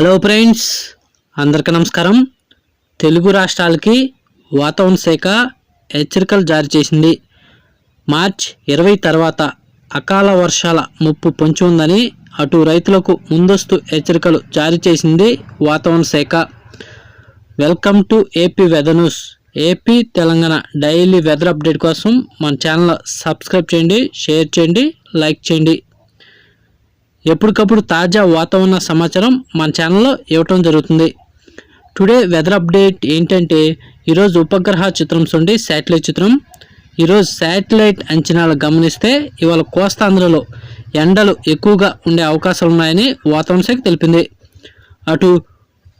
Hello friends అందరికీ నమస్కారం. తెలుగు రాష్ట్రాలకి వాతావరణ శాఖ హెచ్చరికలు జారీ చేసింది. మార్చ్ ఇరవై తర్వాత అకాల వర్షాల ముప్పు పొంచి ఉందని అటు రైతులకు ముందస్తు హెచ్చరికలు జారీ చేసింది వాతావరణ శాఖ. Welcome to AP weather news AP Telangana daily weather update కోసం మన ఛానల్ సబ్స్క్రైబ్ చేయండి షేర్ చేయండి లైక్ చేయండి. ఎప్పటికప్పుడు తాజా వాతావరణ సమాచారం మన ఛానల్లో ఇవ్వటం జరుగుతుంది. టుడే వెదర్ అప్డేట్ ఏంటంటే ఈరోజు ఉపగ్రహ చిత్రం చూడండి శాటిలైట్ చిత్రం. ఈరోజు శాటిలైట్ అంచనాలు గమనిస్తే ఇవాళ కోస్తాంధ్రలో ఎండలు ఎక్కువగా ఉండే అవకాశాలు ఉన్నాయని వాతావరణ శాఖ తెలిపింది. అటు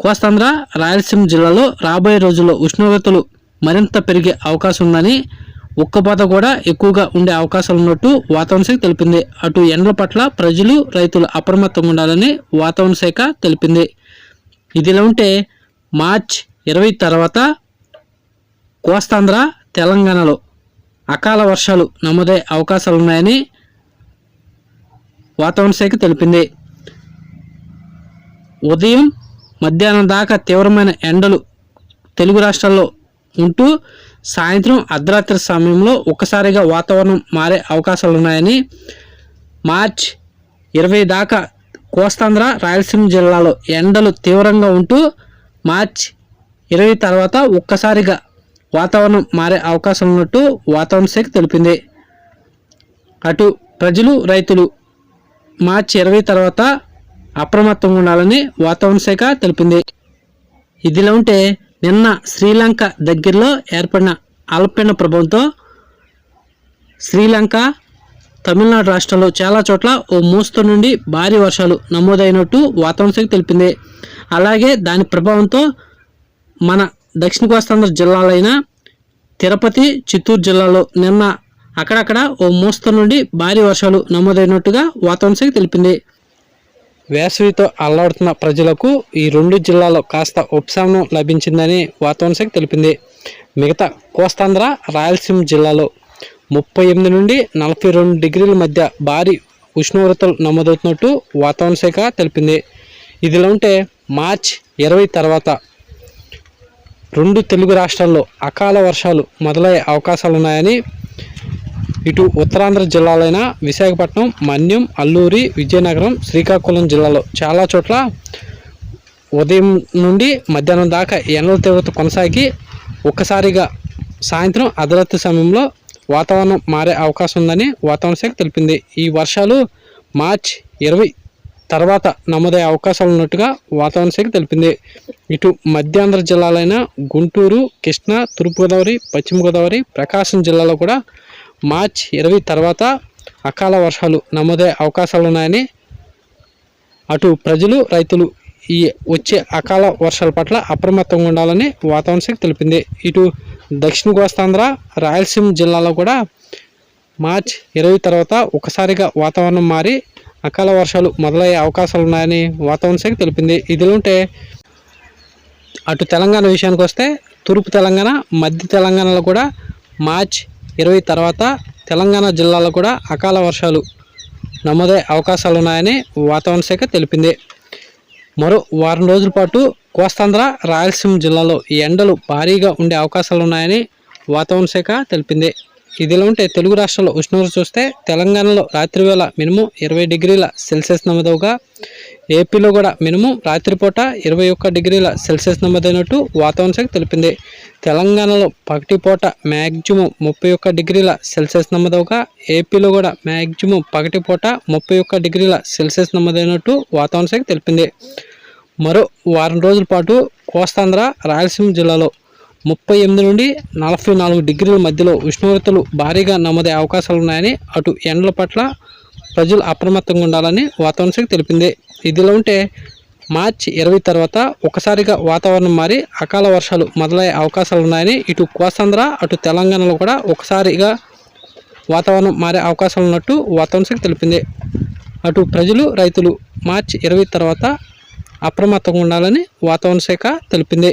కోస్తాంధ్ర రాయలసీమ జిల్లాలో రాబోయే రోజుల్లో ఉష్ణోగ్రతలు మరింత పెరిగే అవకాశం ఉందని ఉక్కపోత కూడా ఎక్కువగా ఉండే అవకాశాలు ఉన్నట్టు వాతావరణ శాఖ తెలిపింది. అటు ఎండల పట్ల ప్రజలు రైతులు అప్రమత్తంగా ఉండాలని వాతావరణ శాఖ తెలిపింది. ఇదిలా ఉంటే మార్చ్ ఇరవై తర్వాత కోస్తాంధ్ర తెలంగాణలో అకాల వర్షాలు నమోదయ్యే అవకాశాలు ఉన్నాయని వాతావరణ శాఖ తెలిపింది. ఉదయం మధ్యాహ్నం దాకా తీవ్రమైన ఎండలు తెలుగు రాష్ట్రాల్లో ఉంటూ సాయంత్రం అర్ధరాత్రి సమయంలో ఒక్కసారిగా వాతావరణం మారే అవకాశాలు ఉన్నాయని మార్చ్ ఇరవై దాకా కోస్తాంధ్ర రాయలసీమ జిల్లాలో ఎండలు తీవ్రంగా ఉంటూ మార్చ్ ఇరవై తర్వాత ఒక్కసారిగా వాతావరణం మారే అవకాశం ఉన్నట్టు వాతావరణ శాఖ తెలిపింది. అటు ప్రజలు రైతులు మార్చి ఇరవై తర్వాత అప్రమత్తంగా ఉండాలని వాతావరణ శాఖ తెలిపింది. ఇదిలా ఉంటే నిన్న శ్రీలంక దగ్గరలో ఏర్పడిన అల్పీన ప్రభావంతో శ్రీలంక తమిళనాడు రాష్ట్రంలో చాలా చోట్ల ఓ మూస్త నుండి భారీ వర్షాలు నమోదైనట్టు వాతావరణ శాఖ తెలిపింది. అలాగే దాని ప్రభావంతో మన దక్షిణ కోస్తాంధ్ర జిల్లాలైన తిరుపతి చిత్తూరు జిల్లాలో నిన్న అక్కడక్కడ ఓ మూస్త నుండి భారీ వర్షాలు నమోదైనట్టుగా వాతావరణ శాఖ తెలిపింది. వేసవితో అల్లాడుతున్న ప్రజలకు ఈ రెండు జిల్లాలో కాస్త ఉపశమనం లభించిందని వాతావరణ శాఖ తెలిపింది. మిగతా కోస్తాంధ్ర రాయలసీమ జిల్లాలో ముప్పై ఎనిమిది నుండి నలభై రెండు డిగ్రీల మధ్య భారీ ఉష్ణోగ్రతలు నమోదవుతున్నట్టు వాతావరణ శాఖ తెలిపింది. ఇదిలా ఉంటే మార్చ్ ఇరవై తర్వాత రెండు తెలుగు రాష్ట్రాల్లో అకాల వర్షాలు మొదలయ్యే అవకాశాలు ఉన్నాయని ఇటు ఉత్తరాంధ్ర జిల్లాలైన విశాఖపట్నం మన్యం అల్లూరి విజయనగరం శ్రీకాకుళం జిల్లాలో చాలా చోట్ల ఉదయం నుండి మధ్యాహ్నం దాకా ఎండల తీవ్రత కొనసాగి ఒక్కసారిగా సాయంత్రం అర్ధరాత్రి సమయంలో వాతావరణం మారే అవకాశం ఉందని వాతావరణ శాఖ తెలిపింది. ఈ వర్షాలు మార్చ్ ఇరవై తర్వాత నమోదయ్యే అవకాశాలు ఉన్నట్టుగా వాతావరణ శాఖ తెలిపింది. ఇటు మధ్యాంధ్ర జిల్లాలైన గుంటూరు కృష్ణా తూర్పుగోదావరి పశ్చిమ గోదావరి ప్రకాశం జిల్లాలో కూడా మార్చ్ ఇరవై తర్వాత అకాల వర్షాలు నమోదయ్యే అవకాశాలు ఉన్నాయని అటు ప్రజలు రైతులు ఈ వచ్చే అకాల వర్షాల పట్ల అప్రమత్తంగా ఉండాలని వాతావరణ శాఖ తెలిపింది. ఇటు దక్షిణ కోస్తాంధ్ర రాయలసీమ జిల్లాలో కూడా మార్చ్ ఇరవై తర్వాత ఒకసారిగా వాతావరణం మారి అకాల వర్షాలు మొదలయ్యే అవకాశాలు ఉన్నాయని వాతావరణ శాఖ తెలిపింది. ఇదిలుంటే అటు తెలంగాణ విషయానికి వస్తే తూర్పు తెలంగాణ మధ్య తెలంగాణలో కూడా మార్చ్ ఇరవై తర్వాత తెలంగాణ జిల్లాలో కూడా అకాల వర్షాలు నమోదయ్యే అవకాశాలు ఉన్నాయని వాతావరణ శాఖ తెలిపింది. మరో వారం రోజుల పాటు కోస్తాంధ్ర రాయలసీమ జిల్లాలో ఈ ఎండలు భారీగా ఉండే అవకాశాలు ఉన్నాయని వాతావరణ శాఖ తెలిపింది. ఇదిలా ఉంటే తెలుగు రాష్ట్రాల్లో ఉష్ణోగ్రత చూస్తే తెలంగాణలో రాత్రి వేళ మినిమం ఇరవై డిగ్రీల సెల్సియస్ నమోదవుగా ఏపీలో కూడా మినిమం రాత్రిపూట ఇరవై ఒక్క డిగ్రీల సెల్సియస్ నమోదైనట్టు వాతావరణ శాఖ తెలిపింది. తెలంగాణలో పగటిపూట మ్యాక్సిమం ముప్పై ఒక్క డిగ్రీల సెల్సియస్ నమోదవుగా ఏపీలో కూడా మ్యాక్సిమం పగటిపూట ముప్పై ఒక్క డిగ్రీల సెల్సియస్ నమోదైనట్టు వాతావరణ శాఖ తెలిపింది. మరో వారం రోజుల పాటు కోస్తాంధ్ర రాయలసీమ జిల్లాలో ముప్పై ఎనిమిది నుండి నలభై నాలుగు డిగ్రీల మధ్యలో ఉష్ణోగ్రతలు భారీగా నమోదయ్యే అవకాశాలు ఉన్నాయని అటు ఎండల పట్ల ప్రజలు అప్రమత్తంగా ఉండాలని వాతావరణ శాఖ తెలిపింది. ఇదిలో ఉంటే మార్చి ఇరవై తర్వాత ఒకసారిగా వాతావరణం మారి అకాల వర్షాలు మొదలయ్యే అవకాశాలు ఉన్నాయని ఇటు కోస్తాంధ్ర అటు తెలంగాణలో కూడా ఒకసారిగా వాతావరణం మారే అవకాశాలు ఉన్నట్టు వాతావరణ శాఖ తెలిపింది. అటు ప్రజలు రైతులు మార్చి ఇరవై తర్వాత అప్రమత్తంగా ఉండాలని వాతావరణ శాఖ తెలిపింది.